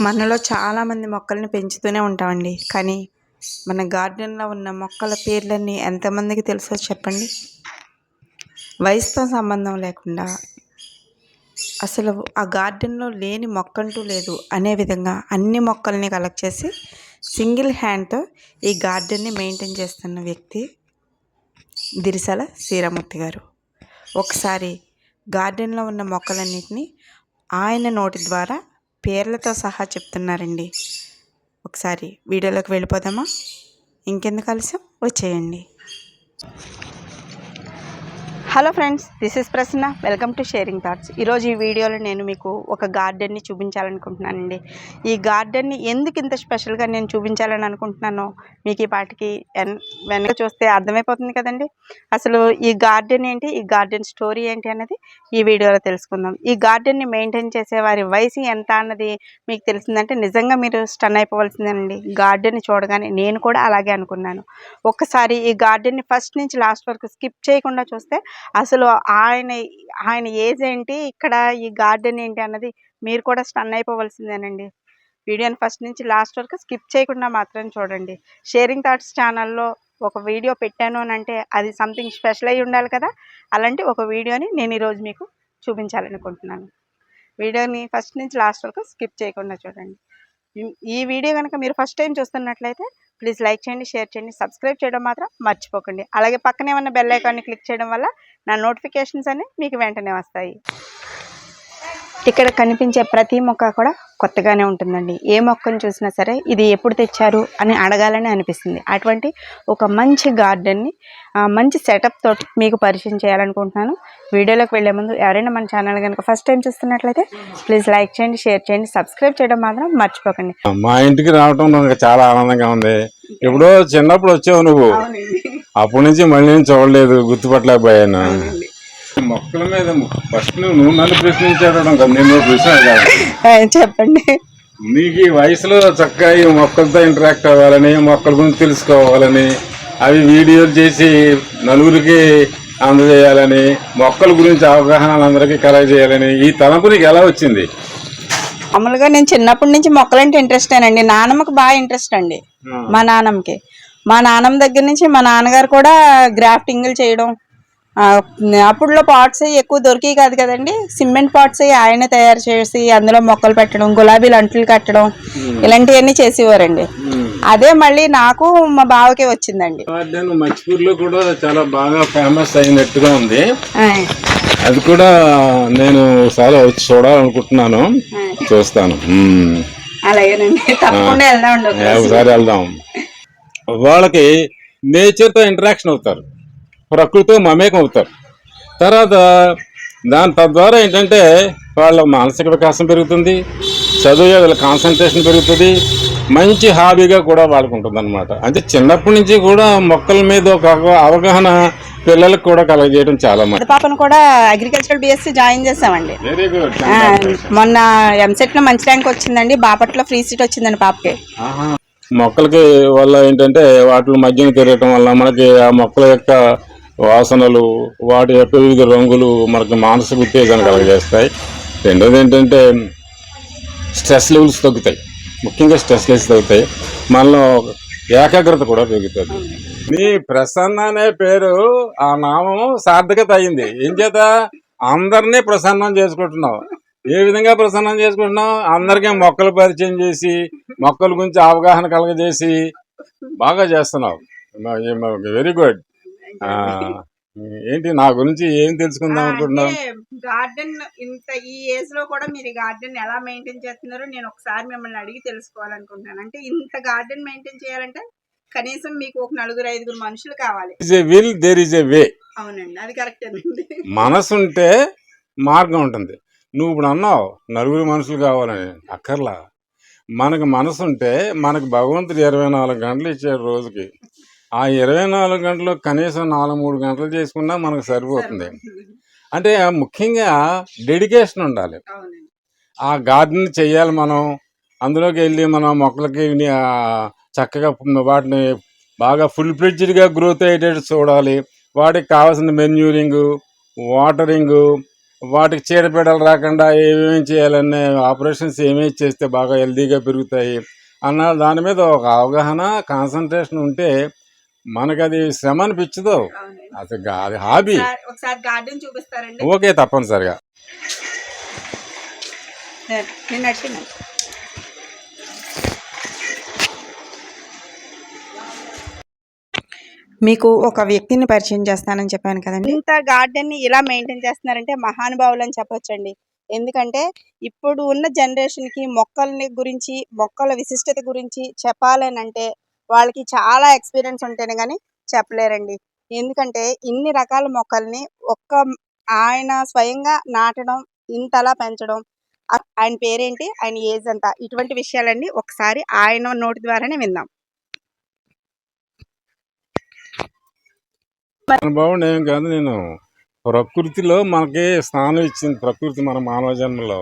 మనలో చాలామంది మొక్కల్ని పెంచుతూనే ఉంటామండి. కానీ మన గార్డెన్లో ఉన్న మొక్కల పేర్లన్నీ ఎంతమందికి తెలుసో చెప్పండి? వయసుతో సంబంధం లేకుండా అసలు ఆ గార్డెన్లో లేని మొక్క అంటూ లేదు అనే విధంగా అన్ని మొక్కల్ని కలెక్ట్ చేసి సింగిల్ హ్యాండ్తో ఈ గార్డెన్ని మెయింటైన్ చేస్తున్న వ్యక్తి దిరిసల శ్రీరామూర్తి గారు. ఒకసారి గార్డెన్లో ఉన్న మొక్కలన్నింటినీ ఆయన నోటి ద్వారా పేర్లతో సహా చెప్తున్నారండి. ఒకసారి వీడియోలోకి వెళ్ళిపోదామా? ఇంకెందుకు ఆలస్యం? వచ్చేయండి. Hello friends this is Prasanna. Welcome to sharing thoughts ఈరోజు ఈ వీడియోలో నేను మీకు ఒక గార్డెన్ని చూపించాలనుకుంటున్నానండి. ఈ గార్డెన్ని ఎందుకు ఇంత స్పెషల్గా నేను చూపించాలని అనుకుంటున్నానో మీకు ఈ పాటికి వెనక చూస్తే అర్థమైపోతుంది కదండి. అసలు ఈ గార్డెన్ ఏంటి ఈ గార్డెన్ స్టోరీ ఏంటి అన్నది ఈ వీడియోలో తెలుసుకుందాం. ఈ గార్డెన్ని మెయింటైన్ చేసే వారి వయసు ఎంత అన్నది మీకు తెలిసిందంటే నిజంగా మీరు స్టన్ అయిపోవాల్సిందేనండి. గార్డెన్ని చూడగానే నేను కూడా అలాగే అనుకున్నాను. ఒక్కసారి ఈ గార్డెన్ని ఫస్ట్ నుంచి లాస్ట్ వరకు స్కిప్ చేయకుండా చూస్తే అసలు ఆయన ఆయన ఏజ్ ఏంటి ఇక్కడ ఈ గార్డెన్ ఏంటి అన్నది మీరు కూడా స్టన్ అయిపోవలసిందేనండి. వీడియోని ఫస్ట్ నుంచి లాస్ట్ వరకు స్కిప్ చేయకుండా మాత్రం చూడండి. షేరింగ్ థాట్స్ ఛానల్లో ఒక వీడియో పెట్టాను అని అంటే అది సంథింగ్ స్పెషల్ అయి ఉండాలి కదా అలాంటి ఒక వీడియోని నేను ఈరోజు మీకు చూపించాలనుకుంటున్నాను. వీడియోని ఫస్ట్ నుంచి లాస్ట్ వరకు స్కిప్ చేయకుండా చూడండి. ఈ- వీడియో కనుక మీరు ఫస్ట్ టైం చూస్తున్నట్లయితే ప్లీజ్ లైక్ చేయండి షేర్ చేయండి సబ్స్క్రైబ్ చేయడం మాత్రం మర్చిపోకండి. అలాగే పక్కనే ఉన్న బెల్ ఐకాన్ని క్లిక్ చేయడం వల్ల నా నోటిఫికేషన్స్ అన్ని మీకు వెంటనే వస్తాయి. ఇక్కడ కనిపించే ప్రతి మొక్క కూడా కొత్తగానే ఉంటుందండి. ఏ మొక్కను చూసినా సరే ఇది ఎప్పుడు తెచ్చారు అని అడగాలని అనిపిస్తుంది. అటువంటి ఒక మంచి గార్డెన్ని ఆ, మంచి సెటప్ తోటి మీకు పరిచయం చేయాలనుకుంటున్నాను. వీడియోలోకి వెళ్ళే ముందు ఎవరైనా మన ఛానల్ కనుక ఫస్ట్ టైం చూస్తున్నట్లయితే ప్లీజ్ లైక్ చేయండి షేర్ చేయండి సబ్స్క్రైబ్ చేయడం మాత్రం మర్చిపోకండి. మా ఇంటికి రావటం నాకు చాలా ఆనందంగా ఉంది. ఎప్పుడో చిన్నప్పుడు వచ్చావు నువ్వు. అప్పటి నుంచి మళ్ళీ చూడలేదు గుర్తుపట్టలేకపోయాను. మొక్కల మీద ఫస్ట్ నువ్వు నన్ను ప్రశ్నించడం నేను ప్రశ్న చెప్పండి. నీకు ఈ వయసులో చక్కగా ఈ మొక్కలతో ఇంటరాక్ట్ అవ్వాలని మొక్కల గురించి తెలుసుకోవాలని అవి వీడియోలు చేసి నలుగురికి అందజేయాలని మొక్కల గురించి అవగాహన అందరికీ కలగజేయాలని ఈ తలంపు నీకు ఎలా వచ్చింది? మామూలుగా నేను చిన్నప్పటి నుంచి మొక్కలంటే ఇంట్రెస్ట్ అండి నానమ్మకి బాగా ఇంట్రెస్ట్ అండి. మా నాన్నమ్మకి. మా నాన్నమ్మ దగ్గర నుంచి మా నాన్నగారు కూడా గ్రాఫ్టింగ్లు చేయడం అప్పుడులో పాట్స్ ఎక్కువ దొరికేవి కాదు కదండి. సిమెంట్ పాట్స్ ఆయన తయారు చేసి అందులో మొక్కలు పెట్టడం గులాబీలు అంట్లు కట్టడం ఇలాంటివన్నీ చేసేవారండి. అదే మళ్ళీ నాకు మా బావకే వచ్చిందండి. మచ్చిపూర్లో కూడా చాలా బాగా ఫేమస్ అయినట్టుగా ఉంది. అది కూడా నేను ఒకసారి వచ్చి చూడాలనుకుంటున్నాను. చూస్తాను. అలాగేనండి. తప్పకుండా వెళ్దామండి ఏ, ఒకసారి. వెళ్దాం. వాళ్ళకి నేచర్తో ఇంటరాక్షన్ అవుతారు. ప్రకృతితో మమేకం అవుతారు తర్వాత దాని తద్వారా ఏంటంటే వాళ్ళ మానసిక వికాసం పెరుగుతుంది చదువు వాళ్ళ కాన్సన్ట్రేషన్ పెరుగుతుంది మంచి హాబీగా కూడా వాళ్ళకు ఉంటుంది అనమాట అంటే చిన్నప్పటి నుంచి కూడా మొక్కల మీద ఒక అవ- అవగాహన పిల్లలకు కూడా కలగజేయడం చాలా మంది పాపను కూడా అగ్రికల్చరల్ బిఎస్సి జాయిన్ చేసామండి వెరీ గుడ్ ఆ, మొన్న ఎంసెట్లో మంచి ర్యాంక్ వచ్చిందండి బాపట్ల ఫ్రీ సీట్ వచ్చిందండి పాపకి. మొక్కలకి వల్ల ఏంటంటే వాటి మధ్యన తిరగటం వల్ల మనకి ఆ మొక్కల యొక్క వాసనలు వాటి యొక్క వివిధ రంగులు మనకు మానసిక ఉత్తేజాన్ని కలగజేస్తాయి. రెండోది ఏంటంటే స్ట్రెస్ లెవెల్స్ తగ్గుతాయి. ముఖ్యంగా స్ట్రెస్ లెవెల్స్ తగ్గుతాయి. మనలో ఏకాగ్రత కూడా పెరుగుతుంది. నీ ప్రసన్న అనే పేరు ఆ నామం సార్థకత అయింది. ఏం చేత? అందరినీ ప్రసన్నం చేసుకుంటున్నావు. ఏ విధంగా ప్రసన్నం చేసుకుంటున్నావు? అందరికీ మొక్కలు పరిచయం చేసి మొక్కల గురించి అవగాహన కలగజేసి బాగా చేస్తున్నావు. వెరీ గుడ్ ఏంటి నా గురించి ఏం తెలుసుకుందాం అనుకుంటున్నావు? గార్డెన్ ఇంత ఈ ఏజ్లో కూడా మీరు గార్డెన్ ఎలా మెయింటైన్ చేస్తున్నారో నేను ఒకసారి మిమ్మల్ని అడిగి తెలుసుకోవాలనుకుంటున్నాను. అంటే ఇంత గార్డెన్ మెయింటైన్ చేయాలంటే కనీసం మీకు ఒక నలుగురు ఐదుగురు మనుషులు కావాలి. Is a will there is a way అవునండి అది కరెక్టేనండి మనసు ఉంటే మార్గం ఉంటుంది. నువ్వు ఇప్పుడు అన్నావు నలుగురు మనుషులు కావాలని. అక్కర్లా. మనకు మనసు ఉంటే మనకు భగవంతుడు ఇరవై నాలుగు గంటలు ఇచ్చాడు రోజుకి. ఆ ఇరవై నాలుగు గంటలు కనీసం నాలుగు మూడు గంటలు చేసుకున్నా మనకు సరిపోతుంది. అంటే ముఖ్యంగా డెడికేషన్ ఉండాలి. ఆ గార్డెన్ చెయ్యాలి మనం. అందులోకి వెళ్ళి మనం మొక్కలకి చక్కగా వాటిని బాగా ఫుల్ ఫ్లెడ్జ్డ్గా గ్రోత్ అయ్యేటట్టు చూడాలి. వాటికి కావాల్సిన మెన్యూరింగ్ వాటరింగ్ వాటికి చీడపీడలు రాకుండా ఏమేమి చేయాలనే ఆపరేషన్స్ ఏమేమి చేస్తే బాగా హెల్తీగా పెరుగుతాయి అన్న దాని మీద ఒక అవగాహన కాన్సన్ట్రేషన్ ఉంటే మనకు అది శ్రమ అనిపించదు అసలు గా- అది హాబీ. ఒకసారి గార్డెన్ చూపిస్తారండి. ఓకే తప్పనిసరిగా. మీకు ఒక వ్యక్తిని పరిచయం చేస్తానని చెప్పాను కదండి. ఇంత గార్డెన్ని ఇలా మెయింటైన్ చేస్తున్నారంటే మహానుభావులు అని చెప్పొచ్చండి. ఎందుకంటే ఇప్పుడు ఉన్న జనరేషన్కి మొక్కల్ని గురించి మొక్కల విశిష్టత గురించి చెప్పాలని అంటే వాళ్ళకి చాలా ఎక్స్పీరియన్స్ ఉంటేనే కానీ చెప్పలేరండి. ఎందుకంటే ఇన్ని రకాల మొక్కల్ని ఒక్క ఆయన స్వయంగా నాటడం ఇంతలా పెంచడం ఆయన పేరేంటి ఆయన ఏజ్ ఎంత ఇటువంటి విషయాలన్నీ ఒకసారి ఆయన నోటి ద్వారానే విందాం. అనుభవం ఏం కాదు నేను ప్రకృతిలో మనకి స్థానం ఇచ్చింది ప్రకృతి మన మానవ జన్మలో.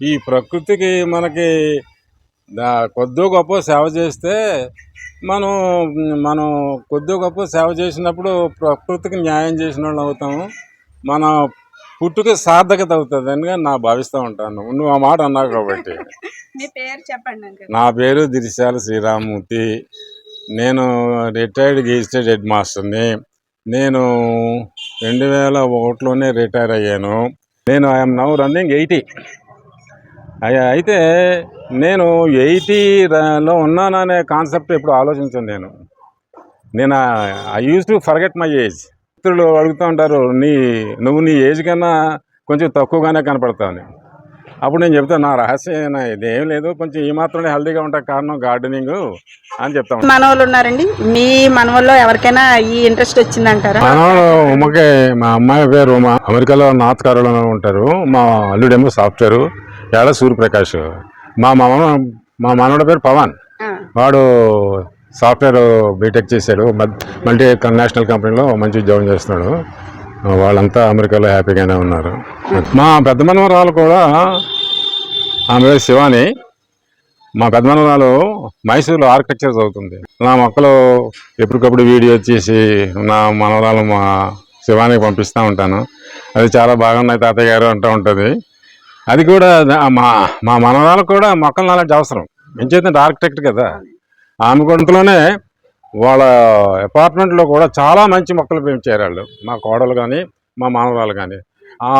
ఈ ప్రకృతికి మనకి కొద్దో గొప్ప సేవ చేస్తే మనం మనం కొద్దో గొప్ప సేవ చేసినప్పుడు ప్రకృతికి న్యాయం చేసిన వాళ్ళు అవుతాము. మన పుట్టుక సార్థకత అవుతుంది. అని నా భావిస్తూ ఉంటాను. నువ్వు ఆ మాట అన్నావు కాబట్టి. మీ పేరు చెప్పండి అంకుల్. నా పేరు దిరిశాల శ్రీరామూర్తి. నేను రిటైర్డ్ గెజిటెడ్ హెడ్ మాస్టర్ని నేను రెండు వేల ఒకటిలోనే రిటైర్ అయ్యాను. నేను ఐఎమ్ నౌ రన్నింగ్ ఎయిటీ అయితే నేను ఎయిటీలో ఉన్నాననే కాన్సెప్ట్ ఇప్పుడు ఆలోచించాను నేను. నేను I use to forget my age మిత్రులు అడుగుతూ ఉంటారు నీ నువ్వు నీ ఏజ్ కన్నా కొంచెం తక్కువగానే కనపడతావు. అప్పుడు నేను చెప్తాను నా రహస్యం ఇదేం లేదు కొంచెం ఈ మాత్రమే హెల్తీగా ఉంటా కారణం గార్డెనింగ్ అని చెప్తాను మనవాళ్ళు ఉన్నారండి. మీ మనవల్లో ఎవరికైనా ఈ ఇంట్రెస్ట్ వచ్చిందంటారా? మనవాడు ఉమ్మకి మా అమ్మాయి పేరు ఉమ అమెరికాలో నార్త్ కరోలినాలో ఉంటారు. మా అల్లుడేమో సాఫ్ట్వేర్. ఏడ సూర్యప్రకాష్? మా మామ మా మనవడి పేరు పవన్. వాడు సాఫ్ట్వేర్ బీటెక్ చేశాడు. మల్- మల్టీ నేషనల్ కంపెనీలో మంచి ఉద్యోగం చేస్తున్నాడు. వాళ్ళంతా అమెరికాలో హ్యాపీగానే ఉన్నారు. మా పెద్ద మనవరాలు కూడా ఆమె పేరు శివాని. మా పెద్ద మనవరాలు మైసూరులో ఆర్కిటెక్చర్ చదువుతుంది. నా మొక్కలు ఎప్పటికప్పుడు వీడియో తీసి నా మనవరాలు మా శివానికి పంపిస్తూ ఉంటాను. అది చాలా బాగున్నాయి తాతయ్య గారు అంటూ ఉంటుంది. అది కూడా మా మా మనవాళ్ళకు కూడా మొక్కలు నాలెడ్జ్ అవసరం. ఎంచేతంటే ఆర్కిటెక్ట్ కదా. ఆమె గుంటలోనే వాళ్ళ అపార్ట్మెంట్లో కూడా చాలా మంచి మొక్కలు పెంచారు వాళ్ళు మా కోడలు కానీ మా మానవరాలు కానీ ఆ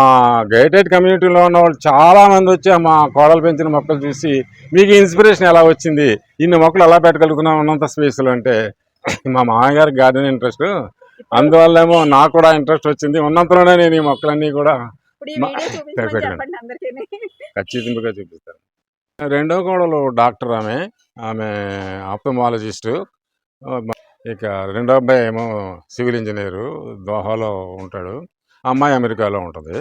గైటెడ్ కమ్యూనిటీలో ఉన్న వాళ్ళు చాలా మంది వచ్చి మా కోడలు పెంచిన మొక్కలు చూసి మీకు ఇన్స్పిరేషన్ ఎలా వచ్చింది? ఇన్ని మొక్కలు ఎలా పెట్టగలుగుతున్నాం ఉన్నంత స్పేస్లో అంటే మా మామగారికి గార్డెన్ ఇంట్రెస్ట్. అందువల్లేమో నాకు కూడా ఇంట్రెస్ట్ వచ్చింది. ఉన్నంతలోనే నేను ఈ మొక్కలన్నీ కూడా ఇప్పుడు ఈ వీడియో చూపించమని పెట్టండి. చెప్పండి అందరికీ ఖచ్చితంగా చూపిస్తాను. రెండో కోడలు డాక్టర్ ఆమె. ఆమె ఆప్టమాలజిస్టు. ఇక రెండో అబ్బాయి ఏమో సివిల్ ఇంజనీరు దోహాలో ఉంటాడు. అమ్మాయి అమెరికాలో ఉంటుంది.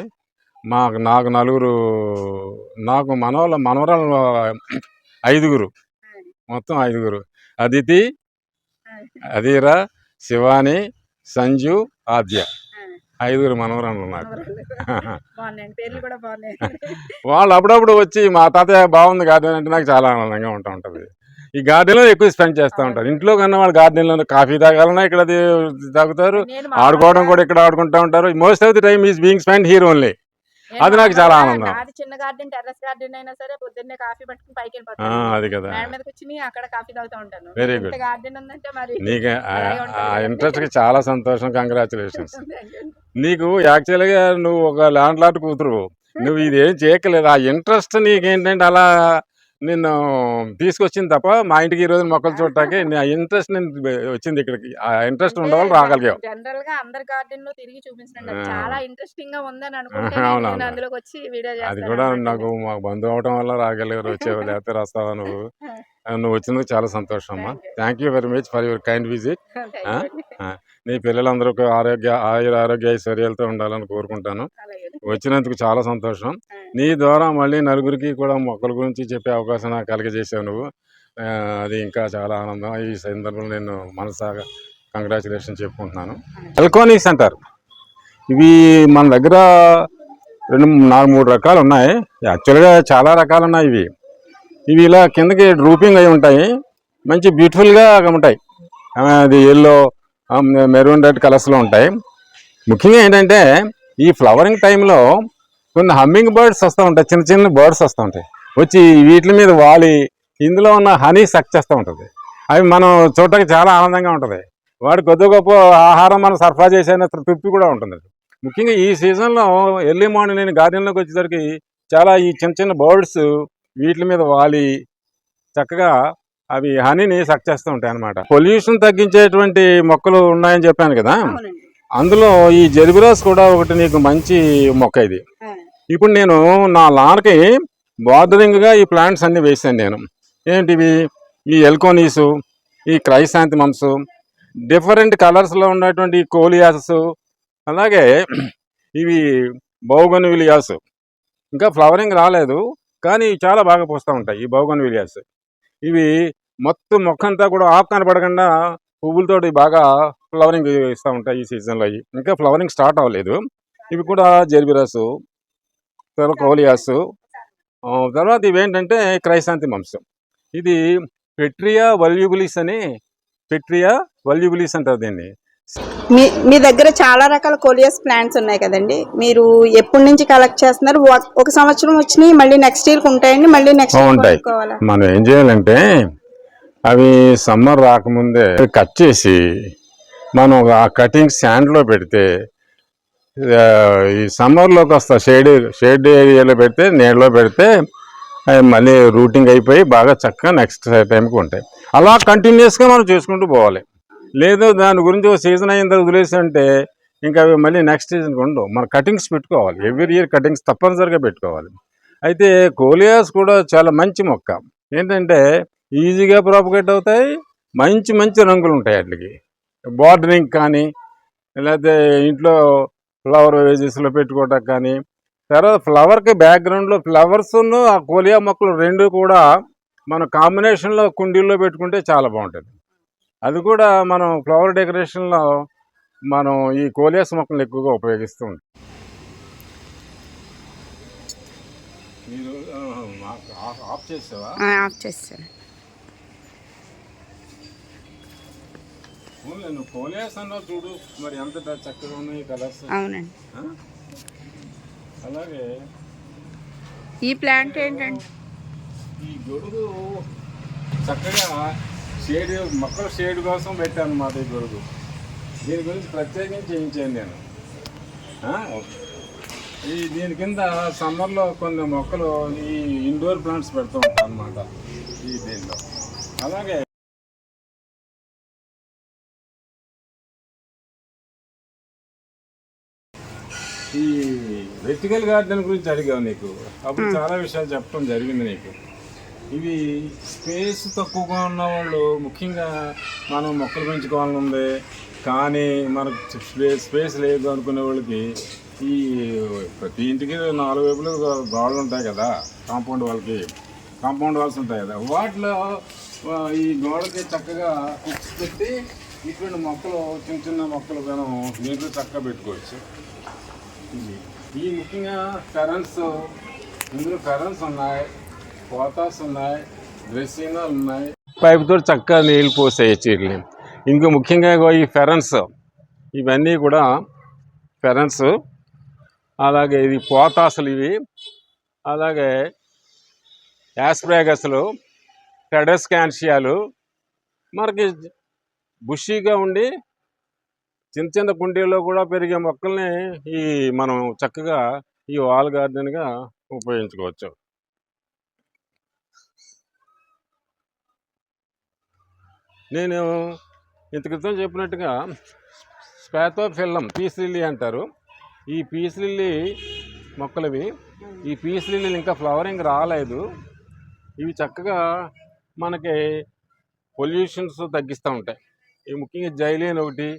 మాకు నాకు నలుగురు నాకు మనవల మనవరాలు ఐదుగురు. మొత్తం ఐదుగురు. అదితి అధీరా శివాని సంజు ఆద్య. ఐదుగురు మనవరాలు నాకు. వాళ్ళు అప్పుడప్పుడు వచ్చి మా తాతయ్య బాగుంది గార్డెన్ అంటే నాకు చాలా ఆనందంగా ఉంటా ఉంటుంది. ఈ గార్డెన్లో ఎక్కువ స్పెండ్ చేస్తూ ఉంటారు. ఇంట్లో కన్నా వాళ్ళు గార్డెన్లో కాఫీ తాగాలన్నా ఇక్కడ తాగుతారు. ఆడుకోవడం కూడా ఇక్కడ ఆడుకుంటూ ఉంటారు. Most of the time is being spend here only అది నాకు చాలా ఆనందం. నాది చిన్న గార్డెన్ టెర్రస్ గార్డెన్ అయినా సరే పొద్దున్నే కాఫీ పట్టుకుని పైకి వెళ్ళిపోతాను. అది కదా. మేడ మీదకి వచ్చి అక్కడ కాఫీ తాగుతూ ఉంటాను. ఇంత good. గార్డెన్ ఉందంటే మరి నీకు ఆ- కదండి. ఇంట్రెస్ట్కి చాలా సంతోషం. కంగ్రాచులేషన్స్ నీకు యాక్చువల్గా నువ్వు ఒక ల్యాండ్ లాట్ కూతురు. నువ్వు ఇదేం చేయక్కలేదు ఆ ఇంట్రెస్ట్ నీకేంటంటే అలా నిన్ను తీసుకొచ్చింది తప్ప మా ఇంటికి ఈ రోజు మొక్కలు చూడటానికి ఆ ఇంట్రెస్ట్ నేను వచ్చింది ఇక్కడికి. ఆ ఇంట్రెస్ట్ ఉండవాలి రాగలిగావు. జనరల్గా అందరి గార్డెన్లో తిరిగి చూపించండి. చాలా ఇంట్రెస్టింగ్గా ఉందని. నేను అందులోకి వచ్చి వీడియో అది కూడా. నాకు మాకు బంధువు అవటం వల్ల రాగలిగారు వచ్చావు లేకపోతే రాస్తావా నువ్వు? నువ్వు వచ్చినందుకు చాలా సంతోషం అమ్మా. Thank you very much for your kind visit. నీ పిల్లలందరూ ఆరోగ్య ఆయుర ఆరోగ్య ఐశ్వర్యాలతో ఉండాలని కోరుకుంటాను. వచ్చినందుకు చాలా సంతోషం. నీ ద్వారా మళ్ళీ నలుగురికి కూడా మొక్కల గురించి చెప్పే అవకాశం నాకు కలిగజేసావు నువ్వు. అది ఇంకా చాలా ఆనందం. ఈ సందర్భంలో నేను మనసాగా కంగ్రాచులేషన్ చెప్పుకుంటున్నాను. ఎల్కోనీస్ అంటారు. ఇవి మన దగ్గర రెండు నాలుగు మూడు రకాలు ఉన్నాయి. యాక్చువల్గా చాలా రకాలు ఉన్నాయి ఇవి. ఇవి ఇలా కిందకి డ్రూపింగ్ అయి ఉంటాయి. మంచి బ్యూటిఫుల్గా ఉంటాయి. అది ఎల్లో మెరూన్ రెడ్ కలర్స్లో ఉంటాయి. ముఖ్యంగా ఏంటంటే ఈ ఫ్లవరింగ్ టైంలో కొన్ని హమ్మింగ్ బర్డ్స్ వస్తూ ఉంటాయి. చిన్న చిన్న బర్డ్స్ వస్తూ ఉంటాయి. వచ్చి వీటి మీద వాలి ఇందులో ఉన్న హనీ సక్ చేస్తూ ఉంటుంది. అవి మనం చూడటానికి చాలా ఆనందంగా ఉంటుంది. వాడు కొద్ది గొప్ప ఆహారం మనం సరఫరా చేసిన తృప్తి కూడా ఉంటుంది ముఖ్యంగా ఈ సీజన్లో ఎర్లీ మార్నింగ్ నేను గార్డెన్లోకి వచ్చేసరికి చాలా ఈ చిన్న చిన్న బర్డ్స్ వీటి మీద వాలి చక్కగా అవి హనీని సక్ చేస్తూ ఉంటాయి అనమాట పొల్యూషన్ తగ్గించేటువంటి మొక్కలు ఉన్నాయని చెప్పాను కదా? అందులో ఈ జెర్బిరాస్ కూడా ఒకటి నీకు మంచి మొక్క ఇది. ఇప్పుడు నేను నా లాన్కి బార్డరింగ్గా ఈ ప్లాంట్స్ అన్ని వేసాను నేను. ఏంటివి? ఈ ఎల్కోనీసు ఈ క్రైసాంతిమమ్స్ డిఫరెంట్ కలర్స్లో ఉన్నటువంటి కోలియాస్ అలాగే ఇవి బౌగన్ విలియాస్ ఇంకా ఫ్లవరింగ్ రాలేదు. కానీ చాలా బాగా పూస్తూ ఉంటాయి ఈ బౌగన్ విలియాస్. ఇవి మొత్తం మొక్క అంతా కూడా ఆకు కనపడకుండా పువ్వులతోటి బాగా ఫ్లవరింగ్ ఇస్తూ ఉంటాయి ఈ సీజన్లో అవి. ఇంకా ఫ్లవరింగ్ స్టార్ట్ అవ్వలేదు. ఇవి కూడా జెర్బిరాసు తర్వాత కోలియాస్ తర్వాత ఇవేంటంటే క్రైసాంతిమమ్స్ ఇది పెట్రియా వల్యూబులిస్ అని పెట్రియా వల్యూబులిస్ అంటారు దీన్ని. మీ మీ దగ్గర చాలా రకాల కోలియస్ ప్లాంట్స్ ఉన్నాయి కదండి. మీరు ఎప్పటి నుంచి కలెక్ట్ చేస్తున్నారు? ఒక- సంవత్సరం వచ్చినాయి మళ్ళీ నెక్స్ట్ ఇయర్ ఉంటాయండి మళ్ళీ నెక్స్ట్ ఉంటాయి. మనం ఏం చేయాలంటే అవి సమ్మర్ రాకముందే కట్ చేసి మనం ఆ కటింగ్ శాండ్లో పెడితే ఈ సమ్మర్లోకి వస్తా షేడ్ షేడ్ ఏరియాలో పెడితే నీడలో పెడితే మళ్ళీ రూటింగ్ అయిపోయి బాగా చక్కగా నెక్స్ట్ టైంకి ఉంటాయి. అలా కంటిన్యూస్గా మనం చేసుకుంటూ పోవాలి. లేదు దాని గురించి ఒక సీజన్ అయిన తర్వాత వదిలేసి అంటే ఇంకా అవి మళ్ళీ నెక్స్ట్ సీజన్కి ఉండవు. మన కటింగ్స్ పెట్టుకోవాలి. ఎవ్రీ ఇయర్ కటింగ్స్ తప్పనిసరిగా పెట్టుకోవాలి. అయితే కోలియాస్ కూడా చాలా మంచి మొక్క. ఏంటంటే ఈజీగా ప్రాపగేట్ అవుతాయి మంచి మంచి రంగులు ఉంటాయి వాటికి. బార్డరింగ్ కానీ లేకపోతే ఇంట్లో ఫ్లవర్ వేజెస్లో పెట్టుకోవటం కానీ తర్వాత ఫ్లవర్కి బ్యాక్గ్రౌండ్లో ఫ్లవర్స్ ఆ కోలియా మొక్కలు రెండు కూడా మన కాంబినేషన్లో కుండీల్లో పెట్టుకుంటే చాలా బాగుంటుంది. అది కూడా మనం ఫ్లవర్ డెకరేషన్లో మనం ఈ కోలియాస్ మొక్కలు ఎక్కువగా ఉపయోగిస్తూ ఉంటాం. మీరు ఆఫ్ చేసావా? ఆఫ్ చేస్తాను. నువ్వు కోలియాస్ అన్నావు చూడు మరి ఎంత చక్కగా ఉన్నాయి కలర్స్. అవునండి. అలాగే ఈ ప్లాంట్ ఏంటండి ఈ గొడుగు చక్కగా షేడ్ మొక్కల షేడ్ కోసం పెట్టాను ఈ గొడుగు దీని గురించి ప్రత్యేకించి చేయించాను నేను. ఆ? ఈ దీని కింద సమ్మర్లో కొన్ని మొక్కలు ఈ ఇండోర్ ప్లాంట్స్ పెడుతూ ఉంటాను అనమాట ఈ దీంట్లో అలాగే ఈ వెర్టికల్ గార్డెన్ గురించి అడిగావు నీకు. అప్పుడు చాలా విషయాలు చెప్పడం జరిగింది నీకు. ఇవి స్పేస్ తక్కువగా ఉన్న వాళ్ళు ముఖ్యంగా మనం మొక్కలు పెంచుకోవాలని ఉంది. కానీ మనకు స్పేస్ స్పేస్ లేదు అనుకునే వాళ్ళకి ఈ ప్రతి ఇంటికి నాలుగు వైపులు గోడలు ఉంటాయి కదా కాంపౌండ్ వాళ్ళకి. కాంపౌండ్ వాల్స్ ఉంటాయి కదా. వాటిలో ఈ గోడకి చక్కగా కుక్స్ పెట్టి ఇటువంటి మొక్కలు చిన్న చిన్న మొక్కలు మనం నీటిలో చక్కగా పెట్టుకోవచ్చు. ఇది ఈ ముఖ్యంగా కరెంట్స్ ఇందులో కరెంట్స్ ఉన్నాయి. పోతాస్ ఉన్నాయి డ్రెస్సినాలు ఉన్నాయి. పైపుతో చక్కగా నీళ్ళు పోసేయచ్చు వీటిని ఇంకా ముఖ్యంగా ఈ ఫెరన్స్ ఇవన్నీ కూడా ఫెరన్స్. అలాగే ఇది పోతాసులు ఇవి. అలాగే యాస్ప్రాగస్లు టెడస్కాన్షియాలు మనకి బుషీగా ఉండి చిన్న చిన్న కుండీల్లో కూడా పెరిగే మొక్కల్ని ఈ మనం చక్కగా ఈ వాల్ గార్డెన్గా ఉపయోగించుకోవచ్చు. నేను ఇంత క్రితం చెప్పినట్టుగా స్పాథోఫిల్లం పీస్ లిల్లీ అంటారు. ఈ పీస్ లిల్లీ మొక్కలవి ఈ పీస్ లిల్లీలు ఇంకా ఫ్లవరింగ్ రాలేదు. ఇవి చక్కగా మనకి పొల్యూషన్స్ తగ్గిస్తూ ఉంటాయి. ఈ ముఖ్యంగా జైలిన్ ఒకటి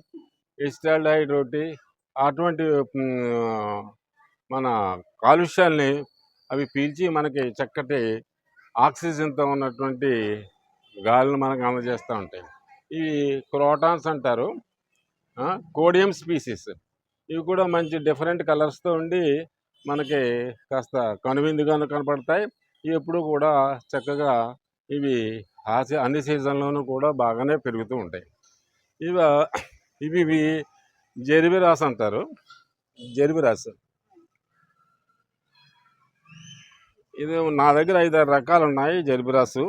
ఎస్టాల్డైడ్ ఒకటి అటువంటి మన కాలుష్యాల్ని అవి పీల్చి మనకి చక్కటి ఆక్సిజన్తో ఉన్నటువంటి గాలిని మనకు అందజేస్తూ ఉంటాయి. ఇవి క్రోటాన్స్ అంటారు కోడియం స్పీసీస్. ఇవి కూడా మంచి డిఫరెంట్ కలర్స్తో ఉండి మనకి కాస్త కనువిందుగా కనపడతాయి. ఇవి ఎప్పుడు కూడా చక్కగా ఇవి ఆ అన్ని సీజన్లోనూ కూడా బాగానే పెరుగుతూ ఉంటాయి. ఇవి ఇవి ఇవి జెరిబిరాస్ అంటారు. జెరిబిరాస్ ఇది నా దగ్గర ఐదారు రకాలు ఉన్నాయి జర్బిరాసు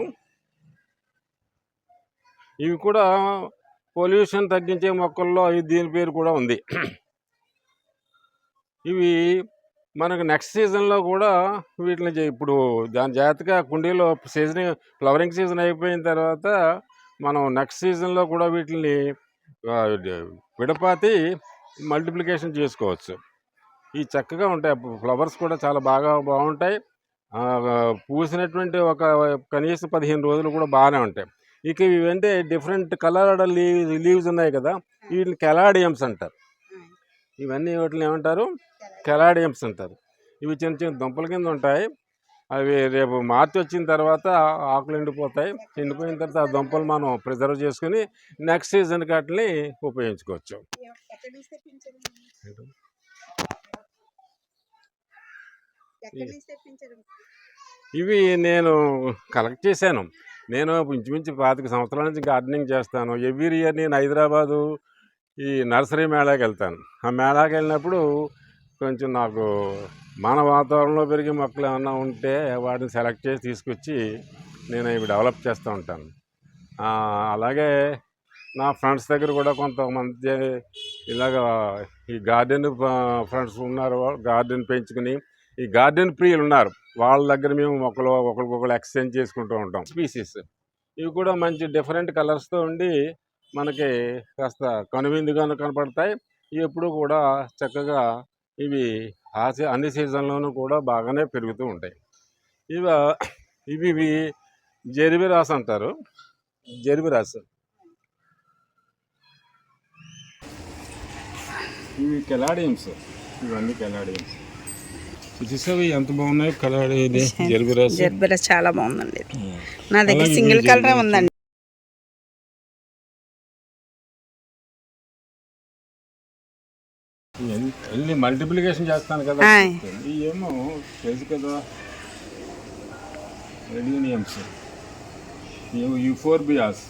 ఇవి కూడా పొల్యూషన్ తగ్గించే మొక్కల్లో దీని పేరు కూడా ఉంది. ఇవి మనకు నెక్స్ట్ సీజన్లో కూడా వీటిని ఇప్పుడు దాని జాగ్రత్తగా కుండీలో సీజన్ ఫ్లవరింగ్ సీజన్ అయిపోయిన తర్వాత మనం నెక్స్ట్ సీజన్లో కూడా వీటిని విడపాతి మల్టిప్లికేషన్ చేసుకోవచ్చు. ఈ చక్కగా ఉంటాయి. ఫ్లవర్స్ కూడా చాలా బాగా బాగుంటాయి. పూసినటువంటి ఒక కనీసం పదిహేను రోజులు కూడా బాగానే ఉంటాయి. ఇక ఇవంటే డిఫరెంట్ కలర్డ్ లీవ్స్ లీవ్స్ ఉన్నాయి కదా వీటిని కెలాడియమ్స్ అంటారు. ఇవన్నీ వీటిని ఏమంటారు? కెలాడియమ్స్ అంటారు. ఇవి చిన్న చిన్న దుంపల కింద ఉంటాయి. అవి రేపు మార్చి వచ్చిన తర్వాత ఆకులు ఎండిపోతాయి. ఎండిపోయిన తర్వాత ఆ దుంపలు మనం ప్రిజర్వ్ చేసుకుని నెక్స్ట్ సీజన్కి వాటిని ఉపయోగించుకోవచ్చు. ఇవి నేను కలెక్ట్ చేశాను. నేను ఇంచుమించు పాతిక సంవత్సరాల నుంచి గార్డెనింగ్ చేస్తాను. ఎవ్రీ ఇయర్ నేను హైదరాబాదు ఈ నర్సరీ మేళాకి వెళ్తాను. ఆ మేళాకి వెళ్ళినప్పుడు కొంచెం నాకు మన వాతావరణంలో పెరిగే మొక్కలు ఏమన్నా ఉంటే వాటిని సెలెక్ట్ చేసి తీసుకొచ్చి నేను ఇవి డెవలప్ చేస్తూ ఉంటాను. అలాగే నా ఫ్రెండ్స్ దగ్గర కూడా కొంతమంది ఇలాగ ఈ గార్డెన్ ఫ్రెండ్స్ ఉన్నారు గార్డెన్ పెంచుకుని ఈ గార్డెన్ ప్రియులు ఉన్నారు. వాళ్ళ దగ్గర మేము మొక్కలు ఒకరికొకరు ఎక్స్చేంజ్ చేసుకుంటూ ఉంటాం. స్పీసీస్. ఇవి కూడా మంచి డిఫరెంట్ కలర్స్తో ఉండి మనకి కాస్త కనువిందుగా కనపడతాయి. ఇవి ఎప్పుడు కూడా చక్కగా ఇవి ఆ సీ అన్ని సీజన్లోనూ కూడా బాగానే పెరుగుతూ ఉంటాయి. ఇవ ఇవి ఇవి జెరిబిరాస్ అంటారు. జెరిబిరాస్ ఇవి కెలాడియమ్స్. ఇవన్నీ కెలాడియమ్స్. చూసావి ఎంత బాగున్నాయి కలర్ ఇది. జెరిబిరాస్ జర్బెర చాలా బాగుందండి. నా దగ్గర సింగిల్ కలరే. ఉందండి. ఎన్ని మల్టిప్లికేషన్ చేస్తాను కదా. ఏమో తెలుసు కదా. Adeniums euphorbias.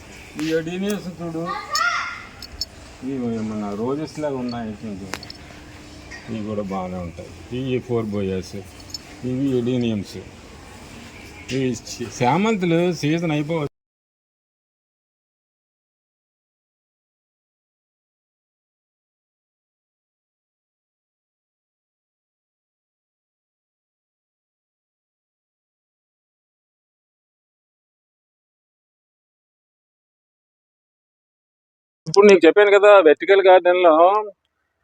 ఈ ఎడీనియమ్స్ చూడు. ఇవి రోజెస్ లాగా ఉన్నాయి కొంచెం ఇవి కూడా బాగానే ఉంటాయి. ఇవి ఫోర్ బోయాస్ ఇవి ఎడీనియమ్స్. ఇవి శామంతులు సీజన్ అయిపో ఇప్పుడు నీకు చెప్పాను కదా వెర్టికల్ గార్డెన్లో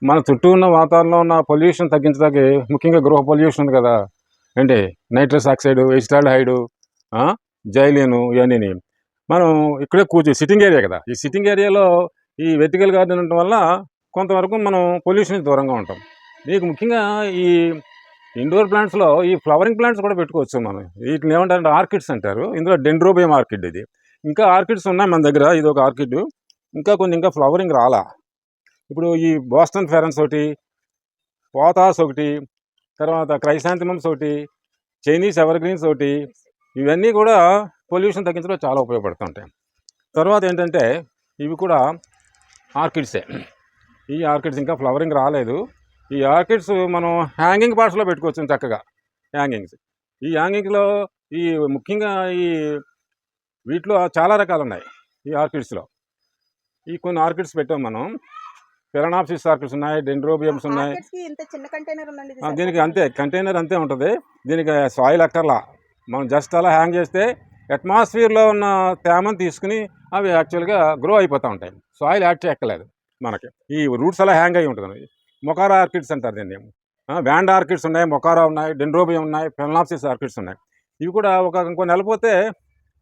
మన చుట్టూ ఉన్న వాతావరణంలో ఉన్న పొల్యూషన్ తగ్గించడానికి ముఖ్యంగా గృహ పొల్యూషన్ ఉంది కదా. ఏంటి? నైట్రస్ ఆక్సైడ్ ఎస్టాల్హైడ్ జైలిను ఇవన్నీ మనం ఇక్కడే కూర్చో సిట్టింగ్ ఏరియా కదా. ఈ సిట్టింగ్ ఏరియాలో ఈ వెర్టికల్ గార్డెన్ ఉండటం వల్ల కొంతవరకు మనం పొల్యూషన్ దూరంగా ఉంటాం. మీకు ముఖ్యంగా ఈ ఇండోర్ ప్లాంట్స్లో ఈ ఫ్లవరింగ్ ప్లాంట్స్ కూడా పెట్టుకోవచ్చు మనం. వీటిని ఏమంటారంటే ఆర్కిడ్స్ అంటారు. ఇందులో డెండ్రోబియం ఆర్కిడ్ ఇది. ఇంకా ఆర్కిడ్స్ ఉన్నాయి మన దగ్గర. ఇది ఒక ఆర్కిడ్. ఇంకా కొన్ని ఇంకా ఫ్లవరింగ్ రాలా. ఇప్పుడు ఈ బోస్టన్ ఫెరన్స్ ఒకటి పోతాస్ ఒకటి తర్వాత క్రైసాంతిమమ్స్ ఒకటి చైనీస్ ఎవర్ గ్రీన్స్ ఒకటి ఇవన్నీ కూడా పొల్యూషన్ తగ్గించడం చాలా ఉపయోగపడుతుంటాయి. తర్వాత ఏంటంటే ఇవి కూడా ఆర్కిడ్సే ఈ ఆర్కిడ్స్ ఇంకా ఫ్లవరింగ్ రాలేదు. ఈ ఆర్కిడ్స్ మనం హ్యాంగింగ్ పార్ట్స్లో పెట్టుకోవచ్చు చక్కగా హ్యాంగింగ్స్ ఈ హ్యాంగింగ్లో ఈ ముఖ్యంగా ఈ వీటిలో చాలా రకాలు ఉన్నాయి ఈ ఆర్కిడ్స్లో ఈ కొన్ని ఆర్కిడ్స్ పెట్టాం మనం. ఫెరనాప్సిస్ ఆర్కిడ్స్ ఉన్నాయి డెండ్రోబియమ్స్ ఉన్నాయి. దీనికి అంతే కంటైనర్ అంతే ఉంటుంది. దీనికి సాయిల్ అక్కర్లా. మనం జస్ట్ అలా హ్యాంగ్ చేస్తే అట్మాస్ఫియర్లో ఉన్న తేమను తీసుకుని అవి యాక్చువల్గా గ్రో అయిపోతూ ఉంటాయి. సాయిల్ యాడ్ చేయక్కర్లేదు మనకి. ఈ రూట్స్ అలా హ్యాంగ్ అయి ఉంటుంది. మొకారా ఆర్కిడ్స్ అంటారు దీన్ని. వ్యాండ్ ఆర్కిడ్స్ ఉన్నాయి మొకారా ఉన్నాయి డెండ్రోబియం ఉన్నాయి ఫెలనాప్సిస్ ఆర్కిడ్స్ ఉన్నాయి. ఇవి కూడా ఒక ఇంకో నెల పోతే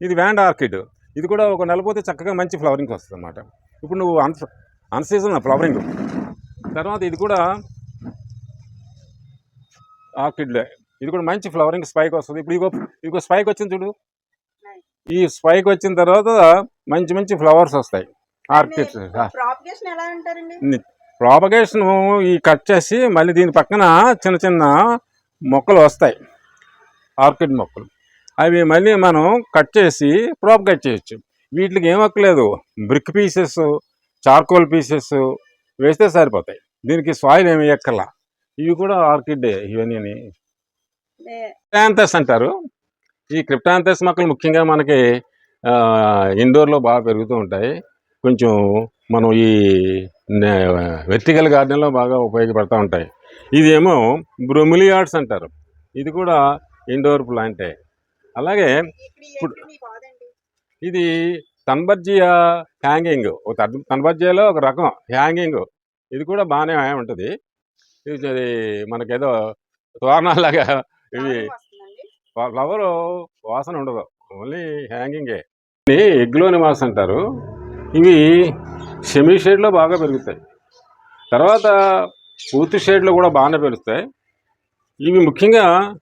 ఇది వ్యాండ్ ఆర్కిడ్. ఇది కూడా ఒక నెల పోతే చక్కగా మంచి ఫ్లవరింగ్ వస్తుంది అన్నమాట ఇప్పుడు నువ్వు అన్ అన్ సీజన్ ఫ్లవరింగ్. తర్వాత ఇది కూడా ఆర్కిడ్లే ఇది కూడా మంచి ఫ్లవరింగ్ స్పైక్ వస్తుంది. ఇప్పుడు ఇగో ఇగో స్పైక్ వచ్చింది చూడు. ఈ స్పైక్ వచ్చిన తర్వాత మంచి మంచి ఫ్లవర్స్ వస్తాయి. ఆర్కిడ్స్. ప్రాపగేషన్ ఈ కట్ చేసి మళ్ళీ దీని పక్కన చిన్న చిన్న మొక్కలు వస్తాయి. ఆర్కిడ్ మొక్కలు. అవి మళ్ళీ మనం కట్ చేసి ప్రాపగేట్ చేయొచ్చు. వీటికి ఏం అక్కలేదు బ్రిక్ పీసెస్ చార్కోల్ పీసెస్ వేస్తే సరిపోతాయి. దీనికి సాయిల్ ఏమి ఎక్కర్లా ఇవి కూడా ఆర్కిడ్ ఇవన్నీ క్రిప్టాంతస్ అంటారు. ఈ క్రిప్టాంతస్ మొక్కలు ముఖ్యంగా మనకి ఇండోర్లో బాగా పెరుగుతూ ఉంటాయి. కొంచెం మనం ఈ వెర్టికల్ గార్డెన్లో బాగా ఉపయోగపడుతూ ఉంటాయి. ఇదేమో బ్రొమిలియాడ్స్ అంటారు. ఇది కూడా ఇండోర్ ప్లాంటే. అలాగే ఇప్పుడు- ఇది తన్బర్జియా హ్యాంగింగ్. ఒక తన్- తన్బర్జియాలో ఒక రకం హ్యాంగింగ్. ఇది కూడా బాగానే ఉంటుంది. ఇది మనకేదో తోరణాలాగా ఇవి ఫ్లవర్ వాసన ఉండదు. ఓన్లీ హ్యాంగింగే. ఎగ్లోని మాస్ అంటారు. ఇవి సెమీ షేడ్లో బాగా పెరుగుతాయి. తర్వాత పూర్తి షేడ్లో కూడా బాగానే పెరుగుతాయి. ఇవి ముఖ్యంగా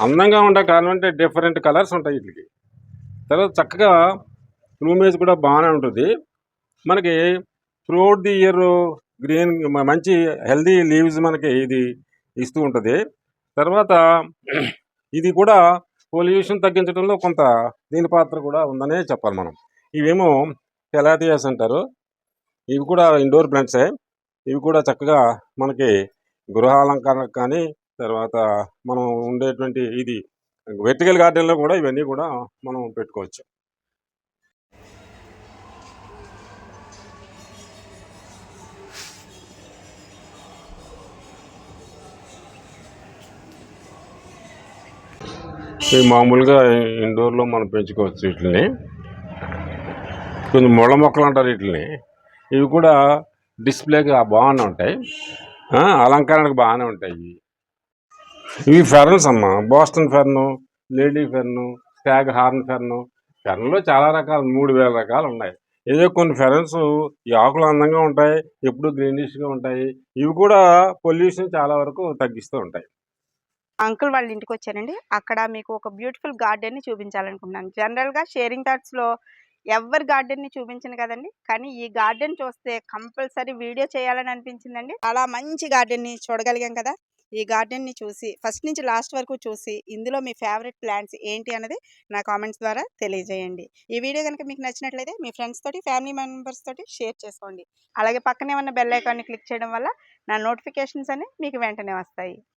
అందంగా ఉండే కారణం అంటే డిఫరెంట్ కలర్స్ ఉంటాయి వీటికి. తర్వాత చక్కగా ప్లూమేజ్ కూడా బాగానే ఉంటుంది. మనకి త్రూఅవుట్ ది ఇయర్ గ్రీన్ మంచి హెల్దీ లీవ్స్ మనకి ఇది ఇస్తూ ఉంటుంది. తర్వాత ఇది కూడా పొల్యూషన్ తగ్గించడంలో కొంత దీని పాత్ర కూడా ఉందనే చెప్పాలి మనం. ఇవేమో కెలాటియాస్ అంటారు. ఇవి కూడా ఇండోర్ ప్లాంట్సే ఇవి కూడా చక్కగా మనకి గృహాలంకరణకు కానీ తర్వాత మనం ఉండేటువంటి ఇది వెర్టికల్ గార్డెన్లో కూడా ఇవన్నీ కూడా మనం పెట్టుకోవచ్చు. ఇవి మామూలుగా ఇండోర్లో మనం పెంచుకోవచ్చు వీటిని. కొంచెం ముళ్ళ మొక్కలు అంటారు వీటిని. ఇవి కూడా డిస్ప్లేకి బాగానే ఉంటాయి. అలంకరణకు బాగానే ఉంటాయి. ఇవి. ఇవి ఫెర్న్స్ అమ్మ. Boston fern lady fern stag horn fern. ఫెర్న్లో చాలా రకాలు మూడు వేల రకాలు ఉన్నాయి. ఏదో కొన్ని ఫెరన్స్ ఈ ఆకులు అందంగా ఉంటాయి ఎప్పుడు గ్రీనిష్గా ఉంటాయి. ఇవి కూడా పొల్యూషన్ చాలా వరకు తగ్గిస్తూ ఉంటాయి. అంకుల్ వాళ్ళ ఇంటికి వచ్చానండి అక్కడ మీకు ఒక బ్యూటిఫుల్ గార్డెన్ని చూపించాలనుకుంటున్నాను. జనరల్గా షేరింగ్ థాట్స్లో ఎవరి గార్డెన్ని చూపించను కదండి. కానీ ఈ గార్డెన్ చూస్తే కంపల్సరీ వీడియో చేయాలని అనిపించిందండి. చాలా మంచి గార్డెన్ని చూడగలిగాం కదా. ఈ గార్డెన్ని చూసి ఫస్ట్ నుంచి లాస్ట్ వరకు చూసి ఇందులో మీ ఫేవరెట్ ప్లాంట్స్ ఏంటి అన్నది నా కామెంట్స్ ద్వారా తెలియజేయండి. ఈ వీడియో కనుక మీకు నచ్చినట్లయితే మీ ఫ్రెండ్స్ తోటి ఫ్యామిలీ మెంబర్స్ తోటి షేర్ చేసుకోండి. అలాగే పక్కనే ఉన్న బెల్ ఐకాన్ని క్లిక్ చేయడం వల్ల నా నోటిఫికేషన్స్ అన్ని మీకు వెంటనే వస్తాయి.